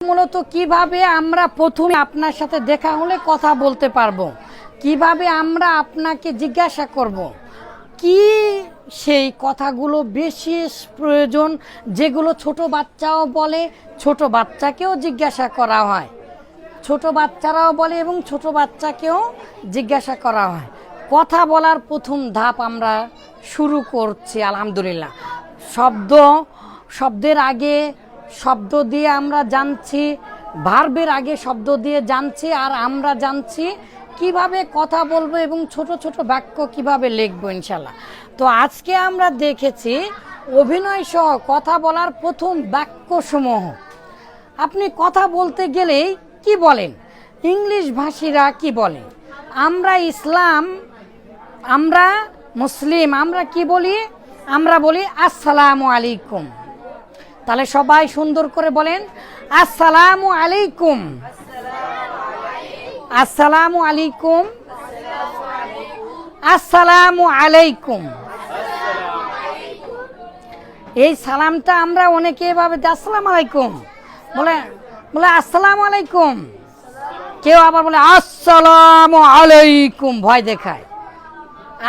মূলত কীভাবে আমরা প্রথমে আপনার সাথে দেখা হলে কথা বলতে পারব? কীভাবে আমরা আপনাকে জিজ্ঞাসা করব? কি সেই কথাগুলো বিশেষ প্রয়োজন যেগুলো ছোট বাচ্চাও বলে, ছোট বাচ্চাকেও জিজ্ঞাসা করা হয়। ছোট বাচ্চারাও বলে এবং ছোট বাচ্চাকেও জিজ্ঞাসা করা হয়। কথা বলার প্রথম ধাপ আমরা শুরু করছি, আলহামদুলিল্লাহ। শব্দ, শব্দের আগে শব্দ দিয়ে আমরা জানছি, ভার্বের আগে শব্দ দিয়ে জানছি আর আমরা জানছি কীভাবে কথা বলব এবং ছোট ছোট বাক্য কীভাবে লিখব ইনশাল্লাহ। তো আজকে আমরা দেখেছি অভিনয় সহ কথা বলার প্রথম বাক্যসমূহ। আপনি কথা বলতে গেলেই কি বলেন? ইংলিশ ভাষীরা কি বলে? আমরা ইসলাম, আমরা মুসলিম, আমরা কি বলি? আমরা বলি আসসালামু আলাইকুম। তাহলে সবাই সুন্দর করে বলেন, আসসালামু আলাইকুম। আসসালামু আলাইকুম। আসসালামু আলাইকুম। এই সালামটা আমরা অনেকে এভাবে আসসালামু আলাইকুম। বলে বলে, আসসালামু আলাইকুম। কেউ আবার বলে, আসসালাম আলাইকুম। ভয় দেখায়।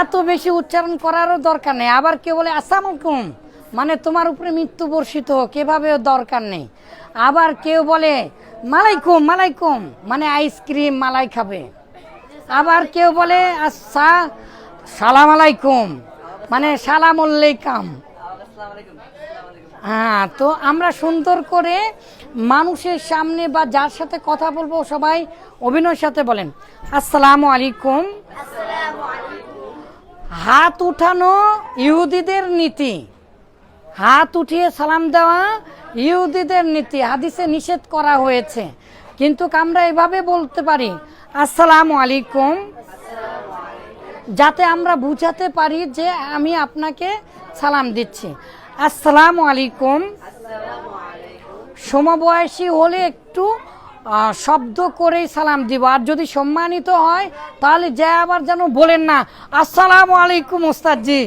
এত বেশি উচ্চারণ করারও দরকার নেই। আবার কেউ বলে, আসসালামু আলাইকুম। মানে তোমার উপরে মৃত্যু বর্ষিত হোক এভাবেও দরকার নেই। আবার কেউ বলে মালাইকুম মালাইকুম। মানে আইসক্রিম মালাই খাবে। আবার কেউ বলে আচ্ছা সালাম আলাইকুম। মানে সালাম আলাইকাম। হ্যাঁ তো আমরা সুন্দর করে মানুষের সামনে বা যার সাথে কথা বলব সবাই অভিনয়ের সাথে বলেন আসসালামু আলাইকুম। হাত উঠানো ইহুদিদের নীতি। হাত উঠিয়ে সালাম দেওয়া ইহুদিদের নীতি, হাদিসে নিষেধ করা হয়েছে। কিন্তু আমরা এভাবে বলতে পারি, আসসালামু আলাইকুম। যাতে আমরা বুঝাতে পারি যে আমি আপনাকে সালাম দিচ্ছি। আসসালামু আলাইকুম। সমবয়সী হলে একটু শব্দ করেই সালাম দিব। আর যদি সম্মানিত হয়, তাহলে যে আবার যেন বলেন না, আসসালামু আলাইকুম ওস্তাদজি।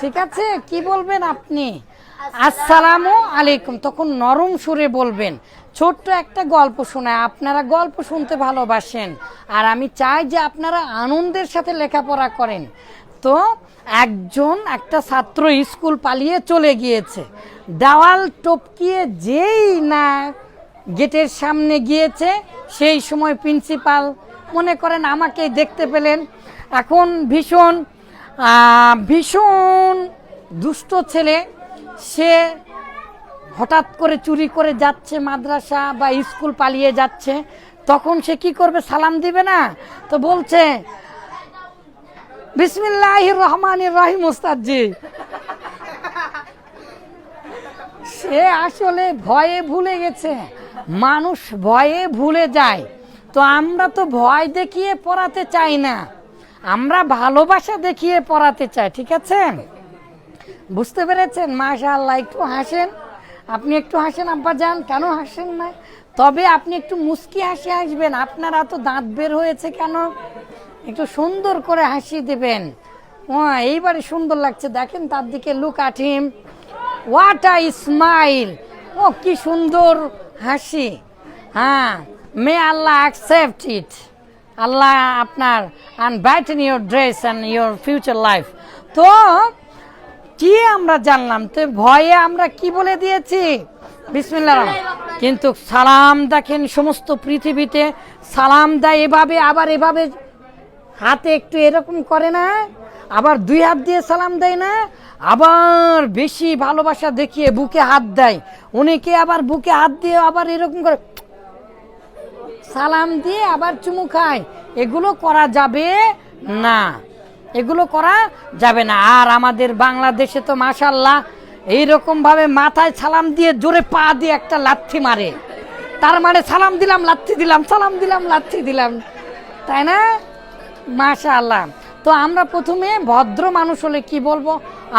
ঠিক আছে? কি বলবেন আপনি? আসসালামু আলাইকুম। তখন নরম সুরে বলবেন। ছোট্ট একটা গল্প শোনায়। আপনারা গল্প শুনতে ভালোবাসেন। আর আমি চাই যে আপনারা আনন্দের সাথে লেখাপড়া করেন। তো একজন একটা ছাত্র স্কুল পালিয়ে চলে গিয়েছে। দেওয়াল টপকিয়ে যেই না গেটের সামনে গিয়েছে, সেই সময় প্রিন্সিপাল মনে করেন আমাকেই দেখতে পেলেন। এখন ভীষণ ভীষণ দুষ্ট ছেলে। সে হঠাৎ করে চুরি করে যাচ্ছে, মাদ্রাসা বা স্কুল পালিয়ে যাচ্ছে। তখন সে কি করবে? সালাম দিবে না? তো বলছে বিসমিল্লাহ রহমান রহিম ওস্তাদজি। সে আসলে ভয়ে ভুলে গেছে। মানুষ ভয়ে ভুলে যায়। তো আমরা তো ভয় দেখিয়ে পড়াতে চাই না। আমরা ভালোবাসা দেখিয়ে পড়াতে চাই, ঠিক আছে? বুঝতে পেরেছেন? মাশা আল্লাহ একটু হাসেন। আপনি একটু হাসেন, আব্বা যান কেন হাসেন না? তবে আপনি একটু মুস্কি হাসি আসবেন আপনার এত দাঁত বের হয়েছে কেন? একটু সুন্দর করে হাসি দেবেন। ও এইবারে সুন্দর লাগছে। দেখেন তার দিকে look at him. What a smile ও, কি সুন্দর হাসি। হ্যাঁ মে আল্লাহ অ্যাকসেপ্ট ইট আল্লাহ আপনার and brighten your dress and your future life তো, কি আমরা জানলাম? তো ভয়ে আমরা কি বলে দিয়েছি? বিসমিল্লা। কিন্তু সালাম দেখেন সমস্ত পৃথিবীতে, সালাম দেয় এভাবে, আবার এভাবে হাতে একটু এরকম করে না, আবার দুই হাত দিয়ে সালাম দেয় না, আবার বেশি ভালোবাসা দেখিয়ে বুকে হাত দেয়। অনেকে আবার বুকে হাত দিয়ে আবার এরকম করে সালাম দিয়ে আবার চুমু খায়। এগুলো করা যাবে না। এগুলো করা যাবে না। আর আমাদের বাংলাদেশে তো মাশাল্লাহ এইরকম ভাবে মাথায় সালাম দিয়ে জোরে পা দিয়ে একটা লাথি মারে। তার মানে সালাম দিলাম, লাথি দিলাম, সালাম দিলাম, লাথি দিলাম। তাই না? মাশাল্লাহ তো আমরা প্রথমে ভদ্র মানুষ হলে কি বলব?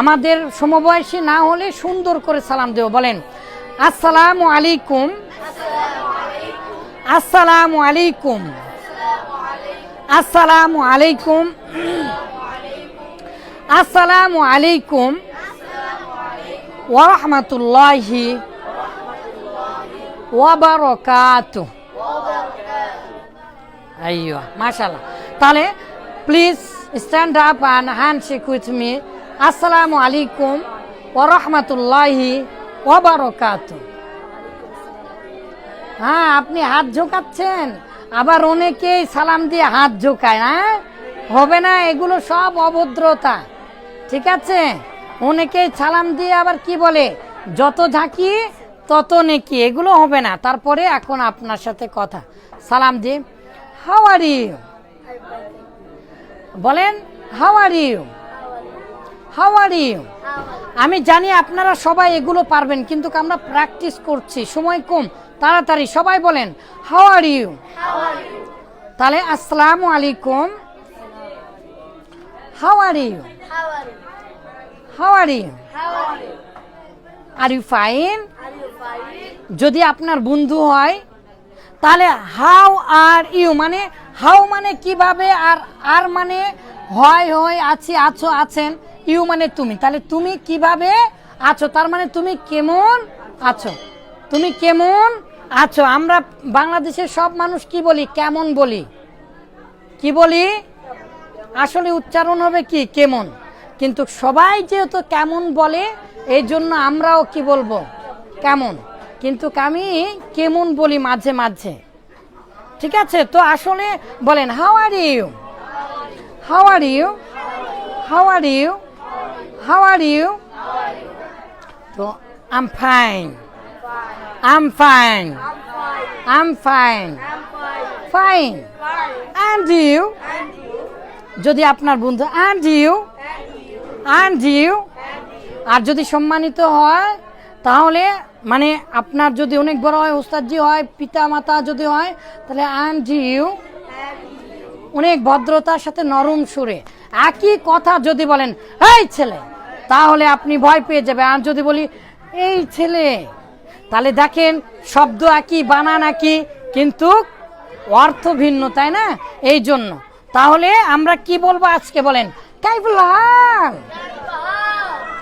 আমাদের সমবয়সী না হলে সুন্দর করে সালাম দেব। বলেন, আসসালামু আলাইকুম। আসসালামু আলাইকুম। আসসালামু আলাইকুম। আসসালামু আলাইকুম। ওরহমতুল্লাহি ওয়াবারাকাতু আইয়ো, মাশাআল্লাহ। তাহলে please stand up and handshake with me আসসালামু আলাইকুম ওয়া রাহমাতুল্লাহি ওয়া বারাকাতু হ্যাঁ আপনি হাত ঝোকাচ্ছেন। আবার অনেকেই সালাম দিয়ে হাত ঝোকায় হ্যাঁ? হবে না, এগুলো সব অভদ্রতা। ঠিক আছে? অনেকেই সালাম দিয়ে আবার কি বলে? যত ঝাঁকি, তত নেকি, এগুলো হবে না। তারপরে এখন আপনার সাথে কথা। সালাম দিয়ে হাউ আর ইউ বলেন how are you how are you আমি জানি আপনারা সবাই এগুলো পারবেন, কিন্তু আমরা প্র্যাকটিস করছি। সময় কম। তাড়াতাড়ি সবাই বলেন হাউ আর ইউ তাহলে, আসসালামু আলাইকুম। How are you? How are you? Are you fine? যদি আপনার বন্ধু হয় তাহলে হাউ আর ইউ মানে হাউ মানে কীভাবে আর আর মানে হয় হয় আছি আছো আছেন ইউ মানে তুমি তাহলে তুমি কীভাবে আছো তার মানে তুমি কেমন আছো তুমি কেমন আছো আমরা বাংলাদেশের সব মানুষ কি বলি? কেমন বলি? কি বলি? আসলে উচ্চারণ হবে কি? কেমন? কিন্তু সবাই যেহেতু কেমন বলে এই জন্য আমরাও কি বলব? কেমন? কিন্তু আমি কেমন বলি মাঝে মাঝে। ঠিক আছে? তো আসলে বলেন how are you how are you how are you how are you তো I'm fine I'm fine I'm fine fine and you যদি আপনার বন্ধু অ্যান্ড ইউ অ্যান্ড ইউ আর যদি সম্মানিত হয়, তাহলে মানে আপনার যদি অনেক বড় হয়, ওস্তাদজি হয় পিতা মাতা যদি হয়, তাহলে অ্যান্ড ইউ অনেক ভদ্রতার সাথে নরম সুরে। একই কথা যদি বলেন এই ছেলে, তাহলে আপনি ভয় পেয়ে যাবে আর যদি বলি, এই ছেলে তাহলে দেখেন, শব্দ একই, বানান একই, কিন্তু অর্থ ভিন্ন, তাই না? এই জন্য। তাহলে আমরা কি বলব আজকে বলেন? কাইফুল হাল।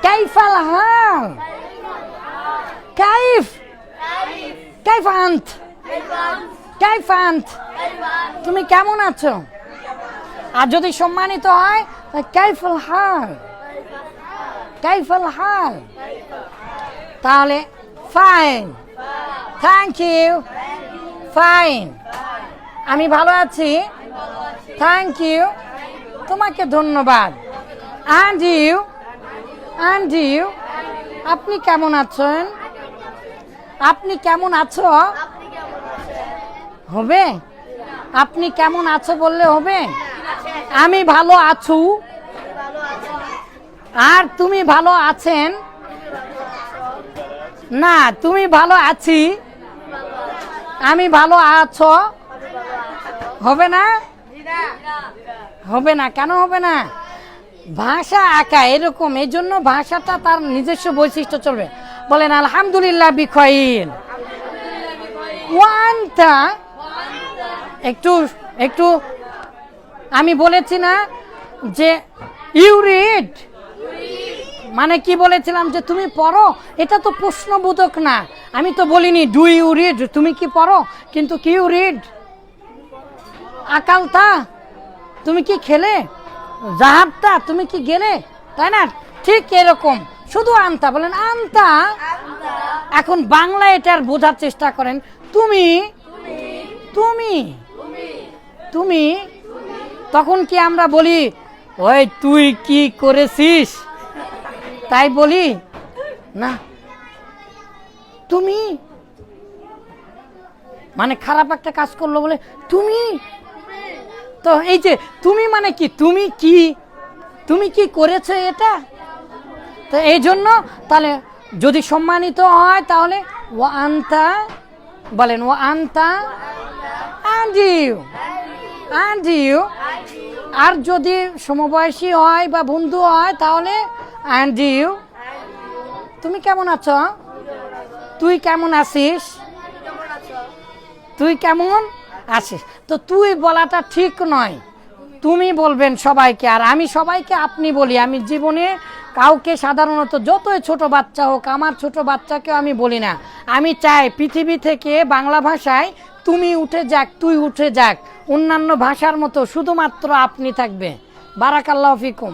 কাইফাল হাল। কাইফ। কাইফ আন্ত। কাইফ আন্ত। তুমি কেমন আছো? আর যদি সম্মানিত হয় কাইফুল হাল। কাইফুল হাল। তাহলে ফাইন থ্যাংক ইউ ফাইন আমি ভালো আছি। থ্যাংক ইউ তোমাকে ধন্যবাদ। অ্যান্ড ইউ অ্যান্ড ইউ আপনি কেমন আছেন? আপনি কেমন আছো? হবে? আপনি কেমন আছো বললে হবে? আমি ভালো আছু। আর তুমি ভালো আছেন? না, তুমি ভালো আছি। আমি ভালো আছো। হবে না? হবে না, কেন হবে না? ভাষা আঁকা এরকম, এই জন্য ভাষাটা তার নিজস্ব বৈশিষ্ট্য চলবে। বলেন, আলহামদুলিল্লাহ বিখয়িন ওয়ানটা একটু একটু, আমি বলেছি না যে ইউ রিড মানে কি বলেছিলাম যে তুমি পড়ো? এটা তো প্রশ্নবোধক না। আমি তো বলিনি ডু ইউ রিড তুমি কি পড়ো? কিন্তু কি ইউ রিড আকালতা, তুমি কি খেলে? জাহাবটা তুমি কি গেলে? তাই না? ঠিক এরকম। শুধু আনতা বলেন আনতা এখন বাংলা এটার বোঝার চেষ্টা করেন। তুমি তুমি তুমি, তখন কি আমরা বলি, ওই তুই কি করেছিস? তাই বলি? না। তুমি? মানে খারাপ একটা কাজ করল বলে তুমি? তো এই যে তুমি মানে কি? তুমি কি? তুমি কি করেছ এটা? তো এই জন্য তাহলে যদি সম্মানিত হয় তাহলে ও আন্তা, বলেন ও আন্তা অ্যান্ড ইউ ইউ আর যদি সমবয়সী হয় বা বন্ধু হয় তাহলে অ্যান্ড ইউ তুমি কেমন আছো? তুই কেমন আছিস? তুই কেমন আছিস? তো তুই বলাটা ঠিক নয়। তুমি বলবেন সবাইকে, আর আমি সবাইকে আপনি বলি। আমি জীবনে কাউকে সাধারণত যতই ছোট বাচ্চা হোক, আমার ছোট বাচ্চাকেও আমি বলি না। আমি চাই পৃথিবী থেকে বাংলা ভাষায় তুমি উঠে যাক, তুই উঠে যাক। অন্যান্য ভাষার মতো শুধুমাত্র আপনি থাকবে বারাকাল্লাহ ফিকুম।